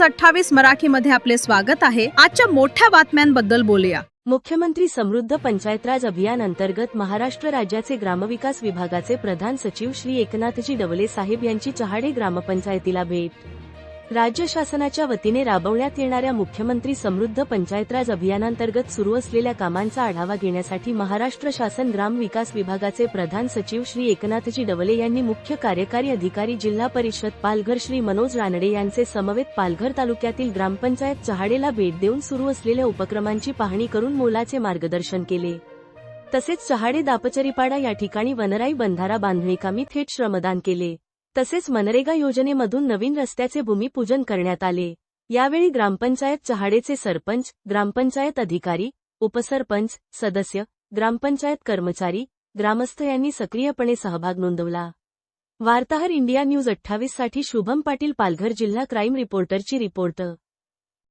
News अठ्ठावीस मराठीमध्ये आपले स्वागत आहे. आजच्या मोठ्या बातम्यांबद्दल बोलूया. मुख्यमंत्री समृद्ध पंचायतराज अभियान अंतर्गत महाराष्ट्र राज्याचे ग्रामविकास विभागाचे प्रधान सचिव श्री एकनाथजी डवले साहेब यांची चहाडे ग्रामपंचायतीला भेट. राज्य शासनाच्या वतीने राबवण्यात येणाऱ्या मुख्यमंत्री समृद्ध पंचायतराज अभियानांतर्गत सुरू असलेल्या कामांचा आढावा घेण्यासाठी महाराष्ट्र शासन ग्राम विकास विभागाचे प्रधान सचिव श्री एकनाथजी डवले यांनी मुख्य कार्यकारी अधिकारी जिल्हा परिषद पालघर श्री मनोज रानडे यांचे समवेत पालघर तालुक्यातील ग्रामपंचायत चहाडेला भेट देऊन सुरू असलेल्या उपक्रमांची पाहणी करून मोलाचे मार्गदर्शन केले. तसेच चहाडे दापचरीपाडा या ठिकाणी वनराई बंधारा बांधणीकामी थेट श्रमदान केले. तसेच मनरेगा योजनेमधून नवीन रस्त्याचे भूमिपूजन करण्यात आले. यावेळी ग्रामपंचायत चहाडेचे सरपंच ग्रामपंचायत अधिकारी उपसरपंच सदस्य ग्रामपंचायत कर्मचारी ग्रामस्थ यांनी सक्रियपणे सहभाग नोंदवला. वार्ताहर इंडिया न्यूज अठ्ठावीससाठी शुभम पाटील पालघर जिल्हा क्राईम रिपोर्टरची रिपोर्ट.